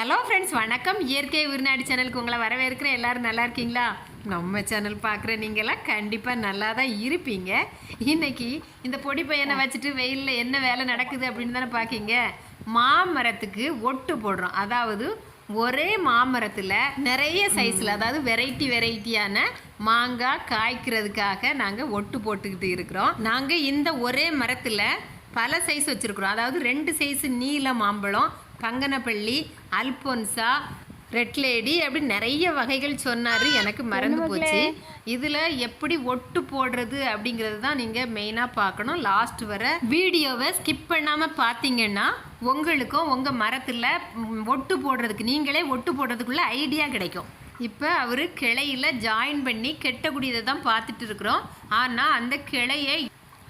Hello friends வணக்கம். இயற்கை உருநாடி சேனலுக்கு உங்களை வரவேற்கிறேன். எல்லோரும் நல்லா இருக்கீங்களா? நம்ம சேனல் பார்க்குற நீங்களாம் கண்டிப்பாக நல்லா தான் இருப்பீங்க. இன்னைக்கு இந்த பொடி பையனை வச்சுட்டு வெயிலில் என்ன வேலை நடக்குது அப்படின்னு தானே பார்க்கீங்க மாமரத்துக்கு ஒட்டு போடுறோம். அதாவது ஒரே மாமரத்தில் நிறைய சைஸில் அதாவது வெரைட்டி வெரைட்டியான மாங்காய் காய்க்கிறதுக்காக நாங்கள் ஒட்டு போட்டுக்கிட்டு இருக்கிறோம். நாங்கள் இந்த ஒரே மரத்தில் பல சைஸ் வச்சுருக்குறோம். அதாவது ரெண்டு சைஸ் நீல மாம்பழம் பங்கனப்பள்ளி அல்பொன்சா ரெட் லேடி அப்படி நிறைய வகைகள் சொன்னார். எனக்கு மறந்து போச்சு. இதில் எப்படி ஒட்டு போடுறது அப்படிங்கிறது தான் நீங்கள் மெயினாக பார்க்கணும். லாஸ்ட் வர வீடியோவை ஸ்கிப் பண்ணாமல் பார்த்தீங்கன்னா உங்களுக்கும் உங்கள் மரத்தில் ஒட்டு போடுறதுக்கு நீங்களே ஒட்டு போடுறதுக்குள்ள ஐடியா கிடைக்கும். இப்போ அவர் கிளையில் ஜாயின் பண்ணி கெட்டக்கூடியதை தான் பார்த்துட்டு இருக்கிறோம். ஆனால் அந்த கிளையை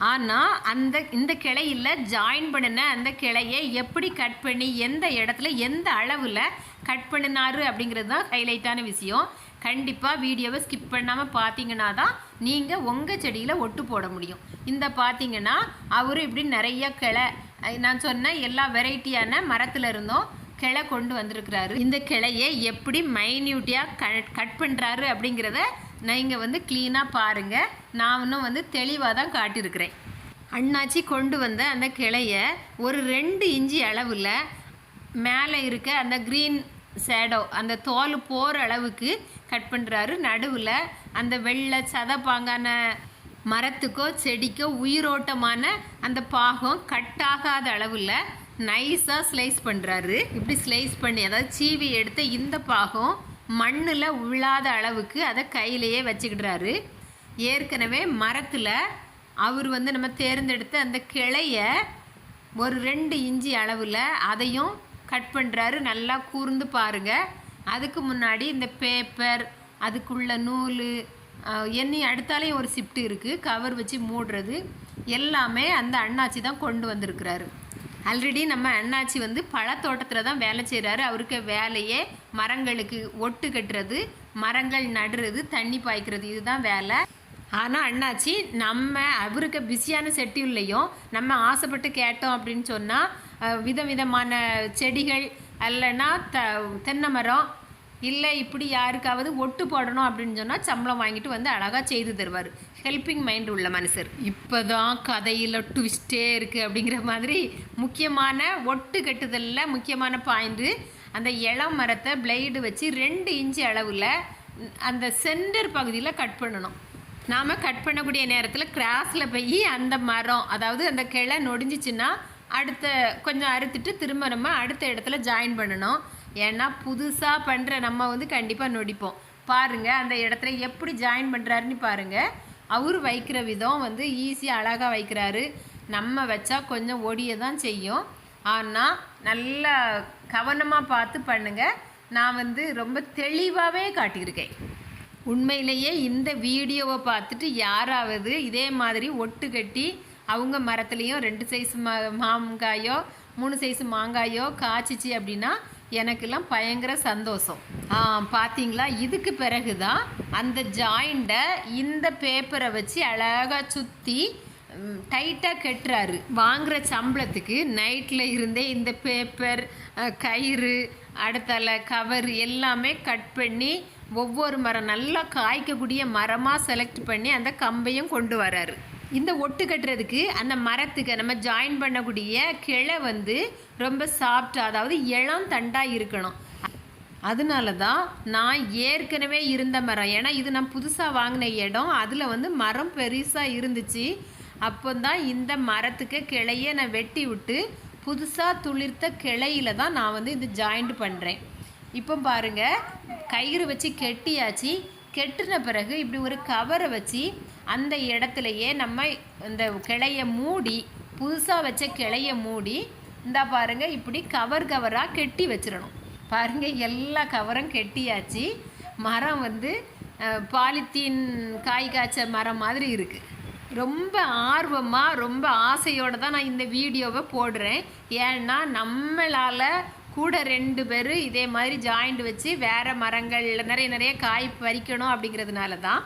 ஆனால் அந்த இந்த கிளையில் ஜாயின் பண்ணின அந்த கிளையை எப்படி கட் பண்ணி எந்த இடத்துல எந்த அளவில் கட் பண்ணினாரு அப்படிங்கிறது தான் ஹைலைட்டான விஷயம். கண்டிப்பாக வீடியோவை ஸ்கிப் பண்ணாமல் பார்த்தீங்கன்னா தான் நீங்கள் உங்கள் செடியில் ஒட்டு போட முடியும். இந்த பார்த்தீங்கன்னா அவர் இப்படி நிறைய கிளை நான் சொன்ன எல்லா வெரைட்டியான மரத்தில் இருந்தும் கிளை கொண்டு வந்திருக்கிறாரு. இந்த கிளையை எப்படி மைன்யூட்டியாக கட் கட் பண்ணுறாரு அப்படிங்கிறத நீங்கள் வந்து க்ளீனாக பாருங்கள் நான் இன்னும் வந்து தெளிவாக தான் காட்டியிருக்கிறேன். அண்ணாச்சி கொண்டு வந்த அந்த கிளையை ஒரு ரெண்டு இஞ்சி அளவில் மேலே இருக்க அந்த க்ரீன் ஷேடோ அந்த தோல் போகிற அளவுக்கு கட் பண்ணுறாரு நடுவில் அந்த வெள்ளை சதப்பாங்கான மரத்துக்கோ செடிக்கோ உயிரோட்டமான அந்த பாகம் கட் ஆகாத அளவில் நைஸாக ஸ்லைஸ் பண்ணுறாரு இப்படி ஸ்லைஸ் பண்ணி அதாவது சீவி எடுத்த இந்த பாகம் மண்ணில் உள்ளாத அளவுக்கு அதை கையிலேயே வச்சுக்கிடுறாரு. ஏற்கனவே மரத்தில் அவர் வந்து நம்ம தேர்ந்தெடுத்த அந்த கிளையை ஒரு ரெண்டு இஞ்சி அளவில் அதையும் கட் பண்ணுறாரு நல்லா கூர்ந்து பாருங்க. அதுக்கு முன்னாடி இந்த பேப்பர் அதுக்குள்ள நூல் எண்ணி அடுத்தாலேயும் ஒரு சிப்ட் இருக்குது கவர் வச்சு மூடுறது எல்லாமே அந்த அண்ணாச்சி தான் கொண்டு வந்திருக்கிறாரு. ஆல்ரெடி நம்ம அண்ணாச்சி வந்து பழத்தோட்டத்தில் தான் வேலை செய்கிறாரு அவருக்கு வேலையே மரங்களுக்கு ஒட்டு கட்டுறது மரங்கள் நடுறது தண்ணி பாய்க்கிறது இதுதான் வேலை. ஆனால் அண்ணாச்சி நம்ம அவருக்கு பிஸியான செட்டியூல்லையும் நம்ம ஆசைப்பட்டு கேட்டோம் அப்படின்னு சொன்னால் விதவிதமான செடிகள் இல்லைன்னா த தென்னை மரம் இல்லை இப்படி யாருக்காவது ஒட்டு போடணும் அப்படின்னு சொன்னால் சம்பளம் வாங்கிட்டு வந்து அழகாக செய்து தருவார். ஹெல்பிங் மைண்ட் உள்ள மனுஷர். இப்போ தான் கதையில் ட்விஸ்டே இருக்குது அப்படிங்கிற மாதிரி முக்கியமான ஒட்டு கட்டுதலில் முக்கியமான பாயிண்ட்டு அந்த இளம் மரத்தை பிளேடு வச்சு ரெண்டு இன்ச்சு அளவில் அந்த சென்டர் பகுதியில் கட் பண்ணணும். நாம் கட் பண்ணக்கூடிய நேரத்தில் கிராஸில் போய் அந்த மரம் அதாவது அந்த கிளை நொடிஞ்சிச்சுன்னா அடுத்த கொஞ்சம் அறுத்துட்டு திரும்ப நம்ம அடுத்த இடத்துல ஜாயின் பண்ணணும். ஏன்னா புதுசாக பண்ணுற நம்ம வந்து கண்டிப்பாக நொடிப்போம். பாருங்கள் அந்த இடத்துல எப்படி ஜாயின் பண்ணுறாருன்னு பாருங்கள் அவர் வைக்கிற விதம் வந்து ஈஸியாக அழகாக வைக்கிறாரு. நம்ம வச்சா கொஞ்சம் ஒடிய தான் செய்யும். ஆனால் நல்லா கவனமாக பார்த்து பண்ணுங்கள் நான் வந்து ரொம்ப தெளிவாகவே காட்டியிருக்கேன். உண்மையிலேயே இந்த வீடியோவை பார்த்துட்டு யாராவது இதே மாதிரி ஒட்டு கட்டி அவங்க மரத்துலேயும் ரெண்டு சைஸ் மா மாங்காயோ மூணு சைஸ் மாங்காயோ காய்ச்சிச்சு அப்படின்னா எனக்கெல்லாம் பயங்கர சந்தோஷம். பார்த்தீங்களா இதுக்கு பிறகு தான் அந்த ஜாயிண்ட்டை இந்த பேப்பரை வச்சு அழகாக சுற்றி டைட்டாக கட்டுறாரு. வாங்குகிற சம்பளத்துக்கு நைட்டில் இருந்தே இந்த பேப்பர் கயிறு அடுத்தால கவர் எல்லாமே கட் பண்ணி ஒவ்வொரு மரம் நல்லா காய்க்கக்கூடிய மரமாக செலக்ட் பண்ணி அந்த கம்பையும் கொண்டு வராரு. இந்த ஒட்டு கட்டுறதுக்கு அந்த மரத்துக்கு நம்ம ஜாயின் பண்ணக்கூடிய கிளை வந்து ரொம்ப சாஃப்டாக அதாவது இளம் தண்டாக இருக்கணும். அதனால தான் நான் ஏற்கனவே இருந்த மரம். ஏன்னா இது நான் புதுசாக வாங்கின இடம். அதில் வந்து மரம் பெருசாக இருந்துச்சு. அப்போ தான் இந்த மரத்துக்கு கிளையை நான் வெட்டி விட்டு புதுசாக துளிர்த்த கிளையில தான் நான் வந்து இது ஜாயிண்ட் பண்ணுறேன் இப்போ பாருங்க கயிறு வச்சு கெட்டியாச்சு. கெட்டின பிறகு இப்படி ஒரு கவரை வச்சு அந்த இடத்துலையே நம்ம இந்த கிளையை மூடி புதுசாக வச்ச கிளைய மூடி இந்தா பாருங்க இப்படி கவர் கவராக கெட்டி வச்சிடணும். பாருங்க எல்லா கவரும் கெட்டியாச்சு. மரம் வந்து பாலித்தீன் காய் காய்ச்ச மரம் மாதிரி இருக்குது ரொம்ப ஆர்வமாக ரொம்ப ஆசையோடு தான் நான் இந்த வீடியோவை போடுறேன். ஏன்னா நம்மளால் கூட ரெண்டு பேர் இதே மாதிரி ஜாயிண்ட் வச்சு வேறு மரங்கள் நிறைய நிறைய காய் பறிக்கணும் அப்படிங்கிறதுனால தான்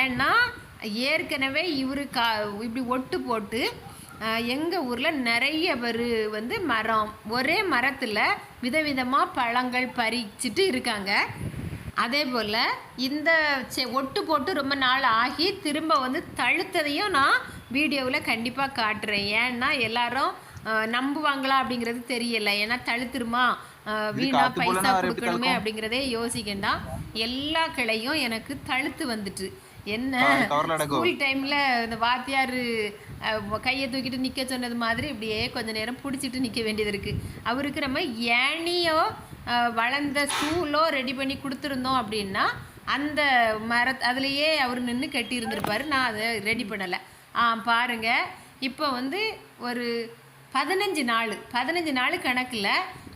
ஏன்னா ஏற்கனவே இவர் கா இப்படி ஒட்டு போட்டு எங்கள் ஊரில் நிறைய பேர் வந்து மரம் ஒரே மரத்தில் விதவிதமாக பழங்கள் பறிச்சிட்டு இருக்காங்க. அதே போல் இந்த செ ஒட்டு போட்டு ரொம்ப நாள் ஆகி திரும்ப வந்து தழுத்ததையும் நான் வீடியோவில் கண்டிப்பாக காட்டுறேன். ஏன்னா எல்லாரும் நம்புவாங்களா அப்படிங்கிறது தெரியல. ஏன்னா தழுத்துருமா? வீணா பைசா கொடுக்கணுமே? அப்படிங்கிறதே யோசிக்கண்டா. எல்லா கிளையும் எனக்கு தழுத்து வந்துட்டு. என்ன. ஸ்கூல் டைமில் இந்த வாத்தியார் கையை தூக்கிட்டு நிற்க சொன்னது மாதிரி இப்படியே கொஞ்ச நேரம் பிடிச்சிட்டு நிற்க வேண்டியது இருக்குது அவருக்கு நம்ம அஹ், வளர்ந்த ஸ்டூலோ ரெடி பண்ணி கொடுத்துருந்தோம் அப்படின்னா அந்த மர அதுலேயே அவர் நின்று கட்டி இருந்திருப்பாரு நான் அதை ரெடி பண்ணலை. ஆ பாருங்க. இப்போ வந்து ஒரு பதினஞ்சு நாள். பதினஞ்சு நாள் கணக்கில்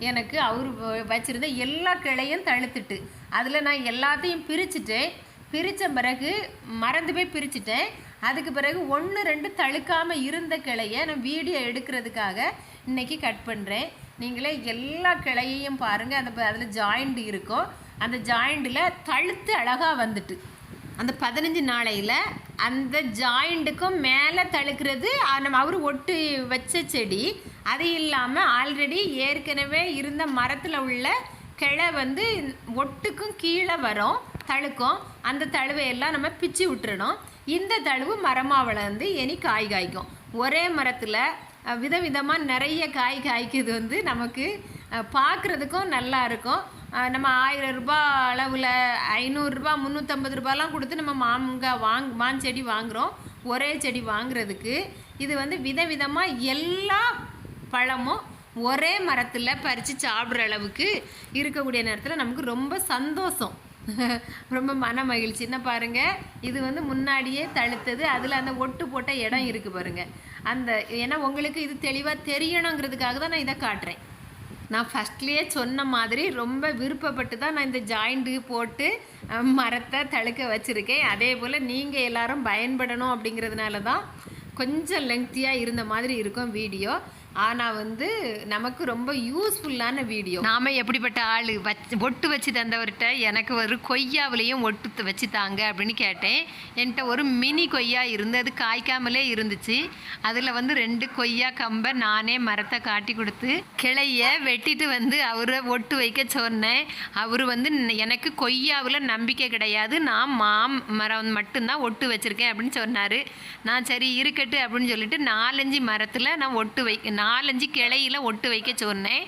எனக்கு அவர் வச்சுருந்த எல்லா கிளையும் தழுத்துட்டு. அதில் நான் எல்லாத்தையும் பிரிச்சுட்டேன் பிரித்த பிறகு மறந்து போய் பிரிச்சுட்டேன். அதுக்கு பிறகு ஒன்று ரெண்டு தழுக்காமல் இருந்த கிளையை நான் வீடியோ எடுக்கிறதுக்காக இன்னைக்கு கட் பண்ணுறேன் நீங்களே எல்லா கிளையையும் பாருங்கள் அந்த அதில் ஜாயிண்ட் இருக்கும். அந்த ஜாயிண்டில் தழுத்து அழகாக வந்துட்டு. அந்த பதினஞ்சு நாளையில் அந்த ஜாயிண்ட்டுக்கும் மேலே தழுக்கிறது நம்ம அவர் ஒட்டு வச்ச செடி அது இல்லாமல் ஆல்ரெடி ஏற்கனவே இருந்த மரத்தில் உள்ள கிளை வந்து ஒட்டுக்கும் கீழே வரும் தழுக்கும். அந்த தழுவையெல்லாம் நம்ம பிச்சு விட்டுறணும். இந்த தழுவு மரமாக வளர்ந்து இனி காய் காய்க்கும். ஒரே மரத்தில் விதவிதமாக நிறைய காய் காய்க்கிறது வந்து நமக்கு பார்க்குறதுக்கும் நல்லா இருக்கும். நம்ம ஆயிரம் ரூபாய் அளவில் ஐநூறுரூபா முந்நூற்றம்பது ரூபாயெலாம் கொடுத்து நம்ம மாங்காய் வாங் மாஞ்செடி வாங்குகிறோம் ஒரே செடி வாங்குறதுக்கு. இது வந்து விதவிதமாக எல்லா பழமும் ஒரே மரத்தில் பறித்து சாப்பிட்ற அளவுக்கு இருக்கக்கூடிய நேரத்தில் நமக்கு ரொம்ப சந்தோஷம். ரொம்ப மன மகிழ்ச்சி. என்ன பாருங்க இது வந்து முன்னாடியே தழுத்தது அதில் அந்த ஒட்டு போட்ட இடம் இருக்குது பாருங்கள் அந்த ஏன்னா உங்களுக்கு இது தெளிவாக தெரியணுங்கிறதுக்காக தான் நான் இதை காட்டுறேன். நான் ஃபஸ்ட்லேயே சொன்ன மாதிரி ரொம்ப விருப்பப்பட்டு தான் நான் இந்த ஜாயிண்ட்டு போட்டு மரத்தை தழுக்க வச்சுருக்கேன். அதே போல் நீங்கள் எல்லோரும் பயன்படணும் அப்படிங்கிறதுனால தான் கொஞ்சம் லெங்க்த்தியாக இருந்த மாதிரி இருக்கும் வீடியோ. ஆனால் வந்து நமக்கு ரொம்ப யூஸ்ஃபுல்லான வீடியோ நாம எப்படிப்பட்ட ஆள்? வச்சு ஒட்டு வச்சு தந்தவர்கிட்ட எனக்கு ஒரு கொய்யாவிலையும் ஒட்டு வச்சு தாங்க அப்படின்னு கேட்டேன். என்கிட்ட ஒரு மினி கொய்யா இருந்து அது காய்க்காமலே இருந்துச்சு. அதில் வந்து ரெண்டு கொய்யா கம்பை நானே மரத்தை காட்டி கொடுத்து கிளைய வெட்டிட்டு வந்து அவரை ஒட்டு வைக்க சொன்னேன். அவர் வந்து எனக்கு கொய்யாவில் நம்பிக்கை கிடையாது. நான் மாம் மரம் மட்டும்தான் ஒட்டு வச்சுருக்கேன் அப்படின்னு சொன்னார். நான் சரி இருக்கட்டு அப்படின்னு சொல்லிட்டு நாலஞ்சு மரத்தில் நான் ஒட்டு வை நாலஞ்சு கிளையில ஒட்டு வைக்க சொன்னேன்.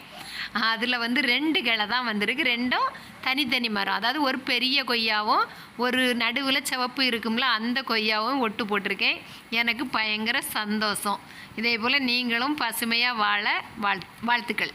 அதில் வந்து ரெண்டு கிளை தான் வந்திருக்கு. ரெண்டும் தனித்தனி மரம். அதாவது ஒரு பெரிய கொய்யாவும் ஒரு நடுவில் சிவப்பு இருக்கும்ல அந்த கொய்யாவும் ஒட்டு போட்டிருக்கேன். எனக்கு பயங்கர சந்தோஷம். இதே போல் நீங்களும் பசுமையாக வாழ வாழ் வாழ்த்துக்கள்.